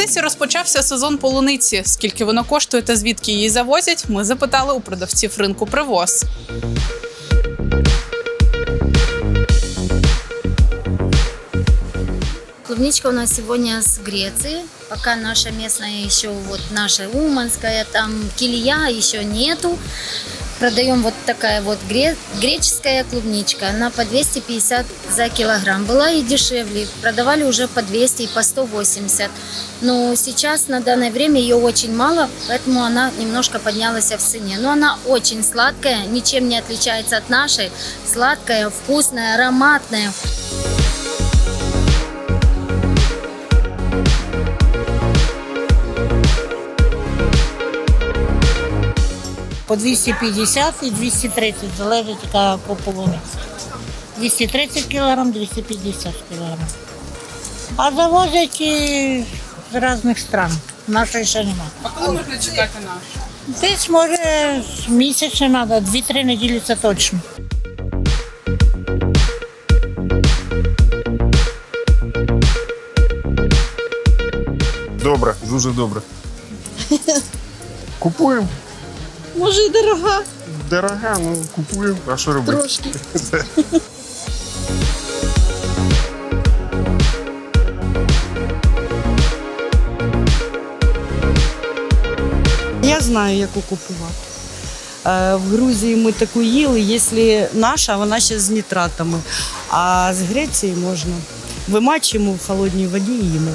Вінниці розпочався сезон полуниці. Скільки воно коштує та звідки її завозять? Ми запитали у продавців ринку привоз. Клубничка у нас сегодня с Греции. Пока наша местная еще вот наша уманская, там килия еще нету. Продаем вот такая вот гре- греческая клубничка. Она по 250 за килограмм. Была и дешевле. Продавали уже по 200 и по 180. Но сейчас на данное время ее очень мало, поэтому она немножко поднялась в цене. Но она очень сладкая, ничем не отличается от нашей. Сладкая, вкусная, ароматная. По 250 і 230, залежить яка полуниця. 230 кг, 250 кг. А завозять і з різних стран. Нашої ще нема. А коли можна чекати наш? Десь може місяць треба, 2-3 неділі це точно. Добре, дуже добре. Купуємо. Може, і дорога. Дорога, ну купуємо. А що робити? Трошки. Я знаю, яку купувати. Е, В Грузії ми таку їли, якщо наша, вона ще з нітратами. А з Греції можна. Вимачуємо в холодній воді і їмо.